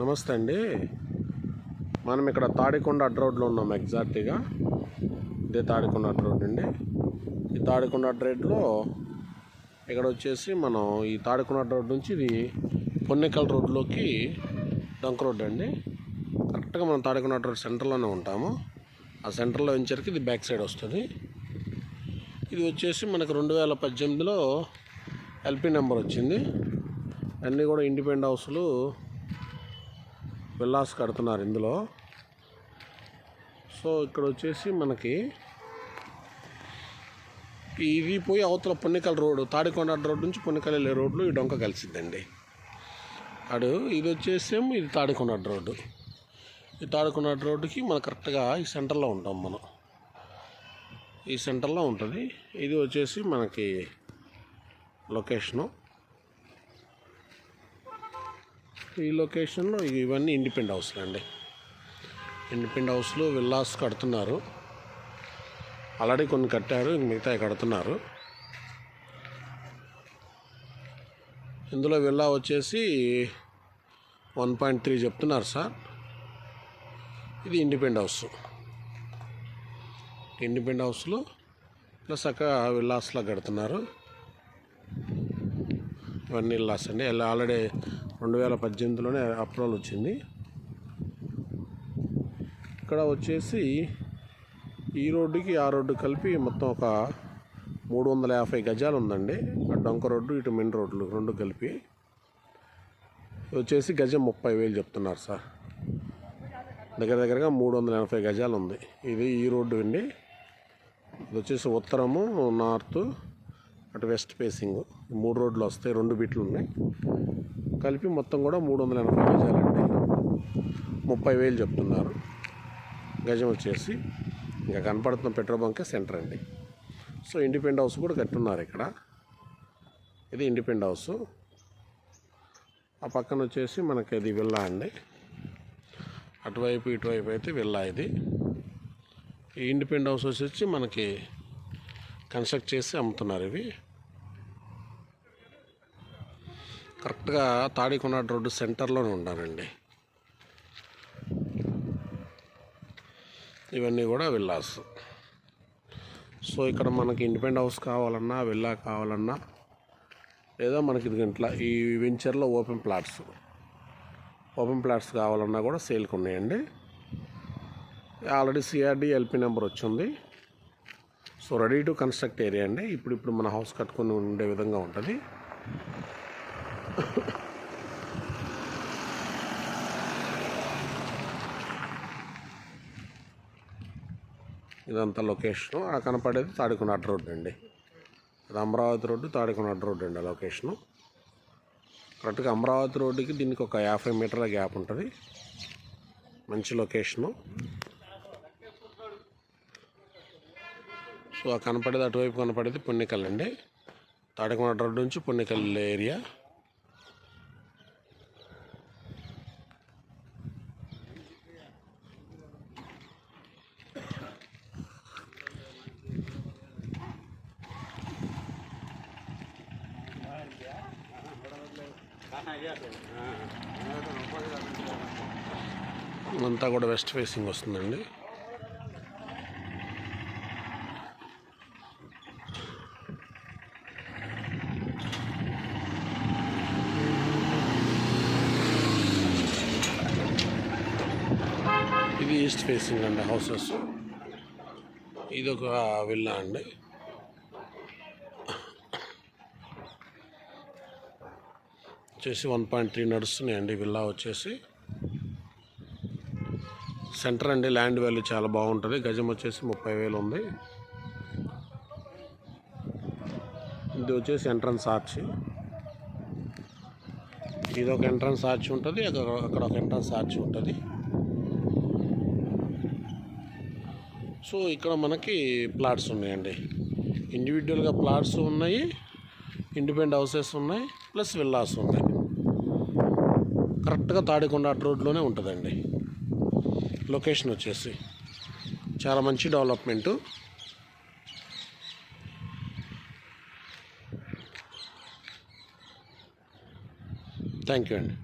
నమస్తే అండి. మనం ఇక్కడ తాడికొండ అడ్ రోడ్లో ఉన్నాం ఎగ్జాక్ట్గా. ఇదే తాడికొండ అడ్ రోడ్ అండి. ఈ తాడికొండ అడ్ రోడ్లో ఇక్కడ వచ్చేసి మనం ఈ తాడికొండ అడ్ రోడ్ నుంచి ఇది పొన్నెకల్ రోడ్లోకి డంక్ రోడ్ అండి. కరెక్ట్గా మనం తాడికొండ అడ్ రోడ్ సెంటర్లోనే ఉంటాము. ఆ సెంటర్లో వెంచర్కి ఇది బ్యాక్ సైడ్ వస్తుంది. ఇది వచ్చేసి మనకు రెండు వేల పద్దెనిమిదిలో ఎల్పి నెంబర్ వచ్చింది. అన్నీ కూడా ఇండిపెండెంట్ హౌస్లు విల్లాస్ కడుతున్నారు ఇందులో. సో ఇక్కడ వచ్చేసి మనకి ఇది పోయి అవతల పొన్నికల్ రోడ్డు తాడికొండ రోడ్ నుంచి పొన్నికల్ వెళ్ళే రోడ్లు ఈ డొంక కలిసిద్దండి అడు ఇది వచ్చేసేమో ఇది తాడికొండ రోడ్డు. ఈ తాడికొండ రోడ్డుకి మనం కరెక్ట్గా ఈ సెంటర్లో ఉంటాం మనం. ఈ సెంటర్లో ఉంటుంది. ఇది వచ్చేసి మనకి లొకేషను. ఈ లొకేషన్లో ఇవన్నీ ఇండిపెండ్ హౌస్లు అండి. ఇండిపెండ్ హౌస్లు విల్లాస్ కడుతున్నారు. ఆల్రెడీ కొన్ని కట్టారు మిగతా కడుతున్నారు. ఇందులో విల్లా వచ్చేసి వన్ పాయింట్ త్రీ చెప్తున్నారు సార్. ఇది ఇండిపెండ్ హౌస్. ఇండిపెండ్ హౌస్లో ప్లస్ అక్కడ విల్లాస్లా కడుతున్నారు. ఇవన్నీ లాస్ట్ అండి. ఇలా ఆల్రెడీ రెండు వేల పద్దెనిమిదిలోనే అప్రూవల్ వచ్చింది. ఇక్కడ వచ్చేసి ఈ రోడ్డుకి ఆ రోడ్డు కలిపి మొత్తం ఒక మూడు వందల యాభై గజాలు ఉందండి. డొంక రోడ్డు ఇటు మెయిన్ రోడ్లు రెండు కలిపి. వచ్చేసి గజం ముప్పై వేలు చెప్తున్నారు సార్. దగ్గర దగ్గరగా మూడు వందల ఎనభై గజాలు ఉంది. ఇది ఈ రోడ్డు అండి. ఇది వచ్చేసి ఉత్తరము నార్త్ అటు వెస్ట్ ఫేసింగ్. మూడు రోడ్లు వస్తాయి రెండు బిట్లు ఉన్నాయి. కలిపి మొత్తం కూడా మూడు వందల ఎనభై గజాలండి ముప్పై వేలు చెప్తున్నారు. గజం వచ్చేసి ఇంకా కనపడుతున్న పెట్రోల్ బంకే సెంటర్ అండి. సో ఇండిపెండ్ హౌస్ కూడా కట్టున్నారు ఇక్కడ. ఇది ఇండిపెండ్ హౌస్. ఆ పక్కన వచ్చేసి మనకి ఇది విల్లా అండి. అటువైపు ఇటువైపు అయితే విల్లా ఇది. ఈ ఇండిపెండ్ హౌస్ వచ్చేసి మనకి కన్స్ట్రక్ట్ చేసి అమ్ముతున్నారు ఇవి. కరెక్ట్గా తాడికొండ రోడ్డు సెంటర్లోనే ఉన్నారండి ఇవన్నీ కూడా విల్లాస్. సో ఇక్కడ మనకి ఇండిపెండ్ హౌస్ కావాలన్నా విల్లా కావాలన్నా లేదా మనకి ఇది ఇట్లా ఈ వెంచర్లో ఓపెన్ ప్లాట్స్. ఓపెన్ ప్లాట్స్ కావాలన్నా కూడా సేల్కి ఉన్నాయండి. ఆల్రెడీ సిఆర్డి ఎల్పి నెంబర్ వచ్చింది. So ready to construct area అండి. ఇప్పుడు ఇప్పుడు మన హౌస్ కట్టుకొని ఉండే విధంగా ఉంటుంది. ఇదంతా లొకేషను. ఆ కనపడేది తాడికొండ రోడ్ అండి. ఇది అమరావతి రోడ్డు తాడికొండ రోడ్ అండి ఆ లొకేషను. కరెక్ట్గా అమరావతి రోడ్డుకి దీనికి ఒక యాభై మీటర్ల గ్యాప్ ఉంటుంది. మంచి లొకేషను. సో ఆ కనపడేది అటువైపు కనపడేది పుణ్యకల్ అండి. తాడికొండ రోడ్డు నుంచి పుణ్యకల్ ఏరియా. అంతా కూడా వెస్ట్ ఫేసింగ్ వస్తుందండి. ఇది ఈస్ట్ ఫేసింగ్ అండి హౌసెస్. ఇది ఒక విల్లా అండి. వచ్చేసి వన్ పాయింట్ త్రీ నడుస్తున్నాయండి విల్లా వచ్చేసి. సెంటర్ అండి ల్యాండ్ వాల్యూ చాలా బాగుంటుంది. గజం వచ్చేసి ముప్పై వేలు ఉంది. ఇది వచ్చేసి ఎంట్రన్స్ ఆర్చ్. ఇది ఒక ఎంట్రన్స్ ఆర్చ్ ఉంటుంది అక్కడ అక్కడ ఒక ఎంట్రన్స్ ఆర్చ్ ఉంటుంది. సో ఇక్కడ మనకి ప్లాట్స్ ఉన్నాయండి. ఇండివిజువల్గా ప్లాట్స్ ఉన్నాయి ఇండిపెండెంట్ హౌసెస్ ఉన్నాయి ప్లస్ విల్లాస్ ఉన్నాయి. కరెక్ట్గా తాడికొండ రోడ్లోనే ఉంటుందండి. లొకేషన్ వచ్చేసి చాలా మంచి డెవలప్మెంటు థ్యాంక్ యూ అండి.